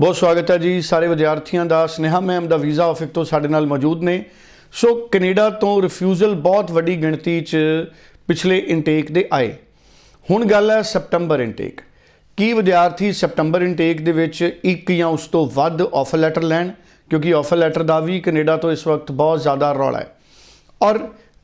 ਬਹੁਤ ਸਵਾਗਤ ਹੈ ਜੀ ਸਾਰੇ ਵਿਦਿਆਰਥੀਆਂ ਦਾ। ਸਨੇਹਾ ਮੈਮ ਦਾ ਵੀਜ਼ਾ ਆਫਿਸ ਤੋਂ ਸਾਡੇ ਨਾਲ ਮੌਜੂਦ ਨੇ। ਸੋ ਕੈਨੇਡਾ ਤੋਂ ਰਿਫਿਊਜ਼ਲ ਬਹੁਤ ਵੱਡੀ ਗਿਣਤੀ 'ਚ ਪਿਛਲੇ ਇਨਟੇਕ ਦੇ ਆਏ। ਹੁਣ ਗੱਲ ਹੈ ਸਪਟੰਬਰ ਇਨਟੇਕ ਕੀ ਵਿਦਿਆਰਥੀ ਸਪਟੰਬਰ ਇਨਟੇਕ ਦੇ ਵਿੱਚ ਇੱਕ ਜਾਂ ਉਸ ਤੋਂ ਵੱਧ ਆਫਰ ਲੈਟਰ ਲੈਣ? ਕਿਉਂਕਿ ਆਫਰ ਲੈਟਰ ਦਾ ਵੀ ਕੈਨੇਡਾ ਤੋਂ ਇਸ ਵਕਤ ਬਹੁਤ ਜ਼ਿਆਦਾ ਰੌਲਾ ਹੈ। ਔਰ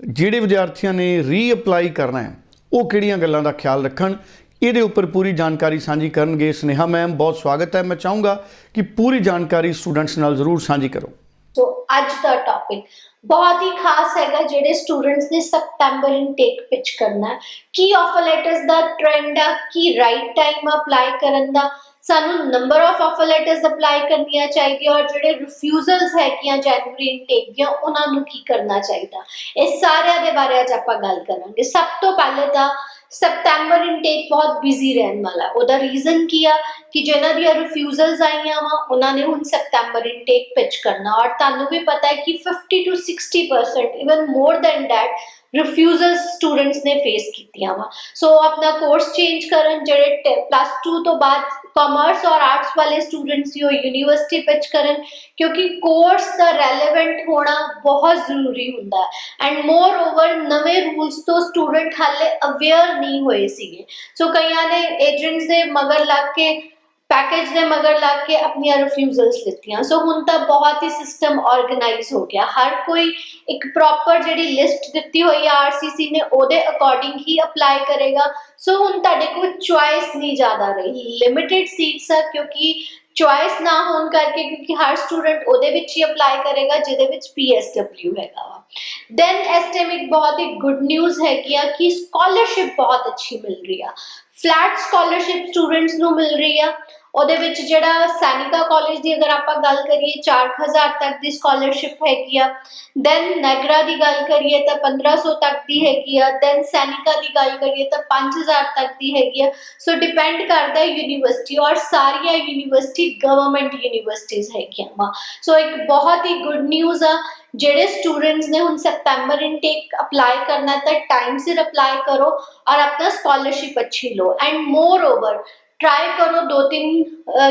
ਜਿਹੜੇ ਵਿਦਿਆਰਥੀਆਂ ਨੇ ਰੀਅਪਲਾਈ ਕਰਨਾ ਹੈ, ਉਹ ਕਿਹੜੀਆਂ ਗੱਲਾਂ ਦਾ ਖਿਆਲ ਰੱਖਣ? ਇਹਦੇ ਉੱਪਰ ਪੂਰੀ ਜਾਣਕਾਰੀ ਸਾਂਝੀ ਕਰਨਗੇ ਸਨੇਹਾ ਮੈਮ, ਬਹੁਤ ਸਵਾਗਤ ਹੈ। ਮੈਂ ਚਾਹੂੰਗਾ ਕਿ ਪੂਰੀ ਜਾਣਕਾਰੀ ਸਟੂਡੈਂਟਸ ਨਾਲ ਜ਼ਰੂਰ ਸਾਂਝੀ ਕਰੋ। ਸੋ ਅੱਜ ਦਾ ਟੌਪਿਕ ਬਹੁਤ ਹੀ ਖਾਸ ਹੈਗਾ, ਜਿਹੜੇ ਸਟੂਡੈਂਟਸ ਨੇ ਸਪਟੈਂਬਰ ਇਨਟੇਕ ਪਿਚ ਕਰਨਾ ਕੀ ਆਫਰ ਲੈਟਰਸ ਦਾ ਟ੍ਰੈਂਡ ਆ? ਕੀ ਰਾਈਟ ਟਾਈਮ ਅਪਲਾਈ ਕਰਨ ਦਾ? ਸਾਨੂੰ number of offer letters apply ਕਰਨੀਆਂ ਚਾਹੀਦੀਆਂ ਔਰ ਜਿਹੜੇ ਰਿਫਿਊਜ਼ਲਸ ਹੈਗੀਆਂ ਜਨਵਰੀ ਇਨਟੇਕ ਦੀਆਂ, ਉਹਨਾਂ ਨੂੰ ਕੀ ਕਰਨਾ ਚਾਹੀਦਾ? ਇਹ ਸਾਰਿਆਂ ਦੇ ਬਾਰੇ ਅੱਜ ਆਪਾਂ ਗੱਲ ਕਰਾਂਗੇ। ਸਭ ਤੋਂ ਪਹਿਲੇ ਤਾਂ ਸਪਟੈਂਬਰ ਇਨਟੇਕ ਬਹੁਤ ਬਿਜ਼ੀ ਰਹਿਣ ਵਾਲਾ ਉਹਦਾ ਰੀਜ਼ਨ ਕੀ ਆ ਕਿ ਜਿਹਨਾਂ ਦੀਆਂ ਰਿਫਿਊਜ਼ਲਸ ਆਈਆਂ ਵਾ, ਉਹਨਾਂ ਨੇ ਹੁਣ ਸਪਟੈਂਬਰ ਇਨਟੇਕ ਪਿਚ ਕਰਨਾ। ਔਰ ਤੁਹਾਨੂੰ ਵੀ ਪਤਾ ਹੈ ਕਿ 50 to 60% even more than that refusals students ਨੇ ਫੇਸ ਕੀਤੀਆਂ ਵਾ ਸੋ ਆਪਣਾ ਕੋਰਸ ਚੇਂਜ ਕਰਨ ਜਿਹੜੇ ਪਲੱਸ 2 ਤੋਂ ਬਾਅਦ ਕਾਮਰਸ ਔਰ ਆਰਟਸ ਵਾਲੇ ਸਟੂਡੈਂਟਸ ਸੀ ਉਹ ਯੂਨੀਵਰਸਿਟੀ ਪਿਚ ਕਰਨ ਕਿਉਂਕਿ ਕੋਰਸ ਦਾ ਰੈਲੇਵੈਂਟ ਹੋਣਾ ਬਹੁਤ ਜ਼ਰੂਰੀ ਹੁੰਦਾ ਹੈ ਐਂਡ ਮੋਰ ਓਵਰ ਨਵੇਂ ਰੂਲਸ ਤੋਂ ਸਟੂਡੈਂਟ ਹਾਲੇ ਅਵੇਅਰ ਨਹੀਂ ਹੋਏ ਸੀਗੇ ਸੋ ਕਈਆਂ ਨੇ ਏਜੰਟਸ ਦੇ ਮਗਰ ਲੱਗ ਕੇ ਪੈਕੇਜ ਦੇ ਮਗਰ ਲੱਗ ਕੇ ਆਪਣੀਆਂ ਰਿਫਿਊਜ਼ਲਸ ਲਿੱਤੀਆਂ ਸੋ ਹੁਣ ਤਾਂ ਬਹੁਤ ਹੀ ਸਿਸਟਮ ਆਰਗੇਨਾਈਜ਼ ਹੋ ਗਿਆ। ਹਰ ਕੋਈ ਇੱਕ ਪ੍ਰੋਪਰ ਜਿਹੜੀ ਲਿਸਟ ਦਿੱਤੀ ਹੋਈ ਹੈ ਆਰਸੀਸੀ ਨੇ, ਉਹਦੇ ਅਕੋਰਡਿੰਗ ਹੀ ਅਪਲਾਈ ਕਰੇਗਾ। ਸੋ ਹੁਣ ਤੁਹਾਡੇ ਕੋਲ ਚੁਆਇਸ ਨਹੀਂ ਜ਼ਿਆਦਾ ਰਹੀ। ਲਿਮਿਟਿਡ ਸੀਟਸ ਆ, ਕਿਉਂਕਿ ਚੁਆਇਸ ਨਾ ਹੋਣ ਕਰਕੇ, ਕਿਉਂਕਿ ਹਰ ਸਟੂਡੈਂਟ ਉਹਦੇ ਵਿੱਚ ਹੀ ਅਪਲਾਈ ਕਰੇਗਾ, ਜਿਹਦੇ ਵਿੱਚ ਪੀਐਸਡਬਲਿਊ ਹੈਗਾ ਵਾ। ਦੈਨ ਇਸ ਟਾਈਮ ਇੱਕ ਬਹੁਤ ਹੀ ਗੁੱਡ ਨਿਊਜ਼ ਹੈਗੀ ਆ ਕਿ ਸਕਾਲਰਸ਼ਿਪ ਬਹੁਤ ਅੱਛੀ ਮਿਲ ਰਹੀ ਆ। ਫਲੈਟ ਸਕਾਲਰਸ਼ਿਪ ਸਟੂਡੈਂਟਸ ਨੂੰ ਮਿਲ ਰਹੀ ਆ। ਉਹਦੇ ਵਿੱਚ ਜਿਹੜਾ ਸੈਨਿਕਾ ਕਾਲਜ ਦੀ ਅਗਰ ਆਪਾਂ ਗੱਲ ਕਰੀਏ 4000 ਤੱਕ ਦੀ ਸਕਾਲਰਸ਼ਿਪ ਹੈਗੀ ਆ। ਦੈਨ ਨੈਗਰਾ ਦੀ ਗੱਲ ਕਰੀਏ ਤਾਂ 1500 ਤੱਕ ਦੀ ਹੈਗੀ ਆ। ਦੈਨ ਸੈਨਿਕਾ ਦੀ ਗੱਲ ਕਰੀਏ ਤਾਂ 5000 ਤੱਕ ਦੀ ਹੈਗੀ ਆ। ਸੋ ਡਿਪੈਂਡ ਕਰਦਾ ਹੈ ਯੂਨੀਵਰਸਿਟੀ ਔਰ ਸਾਰੀਆਂ ਯੂਨੀਵਰਸਿਟੀ ਗਵਰਨਮੈਂਟ ਯੂਨੀਵਰਸਿਟੀਜ਼ ਹੈਗੀਆਂ ਵਾ। ਸੋ ਇੱਕ ਬਹੁਤ ਹੀ ਗੁੱਡ ਨਿਊਜ਼ ਆ। ਜਿਹੜੇ ਸਟੂਡੈਂਟਸ ਨੇ ਹੁਣ ਸਪਟੈਂਬਰ ਇਨਟੇਕ ਅਪਲਾਈ ਕਰਨਾ ਤਾਂ ਟਾਈਮ ਸਿਰ ਅਪਲਾਈ ਕਰੋ ਔਰ ਆਪਣਾ ਸਕਾਲਰਸ਼ਿਪ ਅੱਛੀ ਲਓ। ਐਂਡ ਮੋਰ ਓਵਰ ਟਰਾਈ ਕਰੋ, ਦੋ ਤਿੰਨ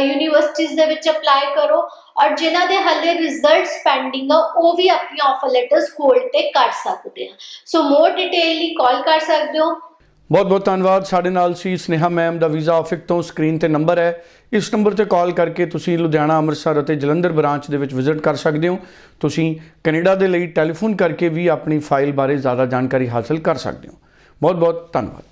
ਯੂਨੀਵਰਸਿਟੀਜ਼ ਦੇ ਵਿੱਚ ਅਪਲਾਈ ਕਰੋ ਔਰ ਜਿਨ੍ਹਾਂ ਦੇ ਹੱਲੇ ਰਿਜ਼ਲਟਸ ਪੈਂਡਿੰਗ ਆ, ਉਹ ਵੀ ਆਪਣੀ ਆਫਰ ਲੈਟਰਸ ਹੋਲਡ ਤੇ ਕਰ ਸਕਦੇ ਆ। ਸੋ ਮੋਰ ਡਿਟੇਲ ਲਈ ਕਾਲ ਕਰ ਸਕਦੇ ਹੋ। ਬਹੁਤ ਬਹੁਤ ਧੰਨਵਾਦ। ਸਾਡੇ ਨਾਲ ਸੀ ਸਨੇਹਾ ਮੈਮ ਦਾ ਵੀਜ਼ਾ ਆਫਿਸ ਤੋਂ ਸਕਰੀਨ ਤੇ ਨੰਬਰ ਹੈ। ਇਸ ਨੰਬਰ ਤੇ ਕਾਲ ਕਰਕੇ ਤੁਸੀਂ ਲੁਧਿਆਣਾ, ਅੰਮ੍ਰਿਤਸਰ ਅਤੇ ਜਲੰਧਰ ਬ੍ਰਾਂਚ ਦੇ ਵਿੱਚ ਵਿਜ਼ਿਟ ਕਰ ਸਕਦੇ ਹੋ। ਤੁਸੀਂ ਕੈਨੇਡਾ ਦੇ ਲਈ ਟੈਲੀਫੋਨ ਕਰਕੇ ਵੀ ਆਪਣੀ ਫਾਈਲ ਬਾਰੇ ਜ਼ਿਆਦਾ ਜਾਣਕਾਰੀ ਹਾਸਲ ਕਰ ਸਕਦੇ ਹੋ। ਬਹੁਤ ਬਹੁਤ ਧੰਨਵਾਦ।